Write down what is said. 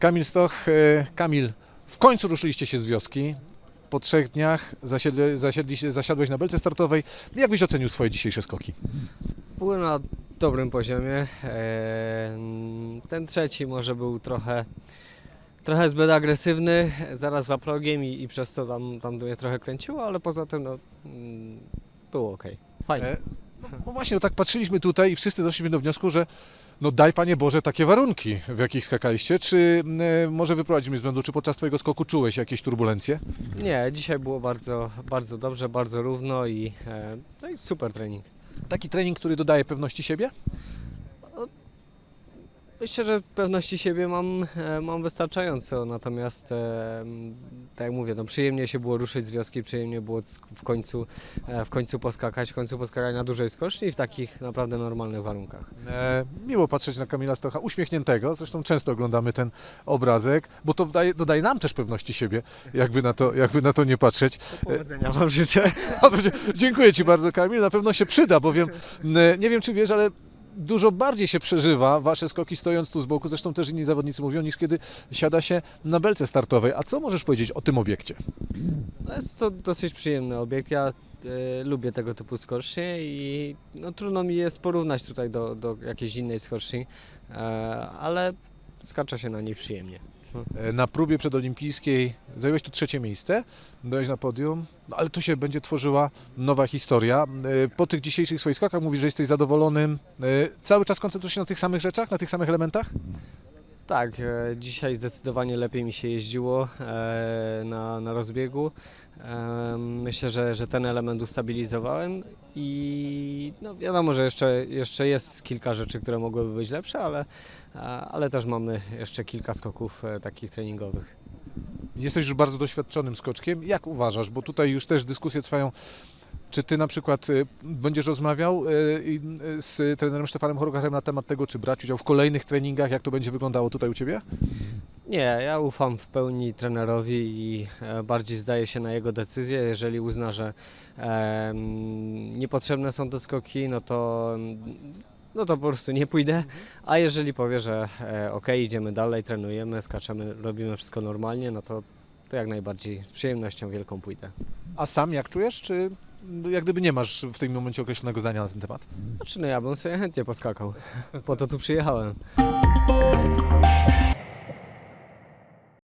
Kamil Stoch, e, Kamil, w końcu ruszyliście się z wioski. Po trzech dniach zasiedli, zasiedli, zasiadłeś na belce startowej. Jak byś ocenił swoje dzisiejsze skoki? Byłem na dobrym poziomie. Eee, Ten trzeci może był trochę, trochę zbyt agresywny, zaraz za progiem i, i przez to tam, tam mnie trochę kręciło, ale poza tym no, mm, było ok. Fajnie. E, No właśnie, no tak patrzyliśmy tutaj i wszyscy doszliśmy do wniosku, że no daj Panie Boże takie warunki, w jakich skakaliście. Czy e, może wyprowadzić mnie z błędu, czy podczas Twojego skoku czułeś jakieś turbulencje? Nie, dzisiaj było bardzo, bardzo dobrze, bardzo równo i, e, no i super trening. Taki trening, który dodaje pewności siebie? Myślę, że pewności siebie mam, e, mam wystarczająco, natomiast e, tak jak mówię, no przyjemnie się było ruszyć z wioski, przyjemnie było w końcu, e, w końcu poskakać, w końcu poskakać na dużej skoczni i w takich naprawdę normalnych warunkach. E, miło patrzeć na Kamila Stocha, uśmiechniętego, zresztą często oglądamy ten obrazek, bo to dodaje, dodaje nam też pewności siebie, jakby na to, jakby na to nie patrzeć. Powodzenia Wam życzę. Dziękuję Ci bardzo Kamil, na pewno się przyda, bowiem nie wiem czy wiesz, ale dużo bardziej się przeżywa Wasze skoki stojąc tu z boku, zresztą też inni zawodnicy mówią, niż kiedy siada się na belce startowej. A co możesz powiedzieć o tym obiekcie? No jest to dosyć przyjemny obiekt. Ja e, lubię tego typu skocznie i no, trudno mi jest porównać tutaj do, do jakiejś innej skoczni, e, ale skacza się na niej przyjemnie. E, Na próbie przedolimpijskiej zająłeś tu trzecie miejsce, byłeś na podium, no ale tu się będzie tworzyła nowa historia. E, Po tych dzisiejszych swoich skokach mówisz, że jesteś zadowolonym. E, Cały czas koncentrujesz się na tych samych rzeczach, na tych samych elementach? Tak, e, dzisiaj zdecydowanie lepiej mi się jeździło e, na, na rozbiegu. E, Myślę, że, że ten element ustabilizowałem i no wiadomo, że jeszcze, jeszcze jest kilka rzeczy, które mogłyby być lepsze, ale, ale też mamy jeszcze kilka skoków takich treningowych. Jesteś już bardzo doświadczonym skoczkiem. Jak uważasz? Bo tutaj już też dyskusje trwają. Czy ty na przykład y, będziesz rozmawiał y, y, z trenerem Stefanem Horgachem na temat tego, czy brać udział w kolejnych treningach, jak to będzie wyglądało tutaj u ciebie? Nie, ja ufam w pełni trenerowi i e, bardziej zdaję się na jego decyzję. Jeżeli uzna, że niepotrzebne są te skoki, no to, no to po prostu nie pójdę. A jeżeli powie, że e, ok, idziemy dalej, trenujemy, skaczemy, robimy wszystko normalnie, no to, to jak najbardziej z przyjemnością wielką pójdę. A sam jak czujesz, czy jak gdyby nie masz w tym momencie określonego zdania na ten temat? Znaczy, no ja bym sobie chętnie poskakał. Po to tu przyjechałem.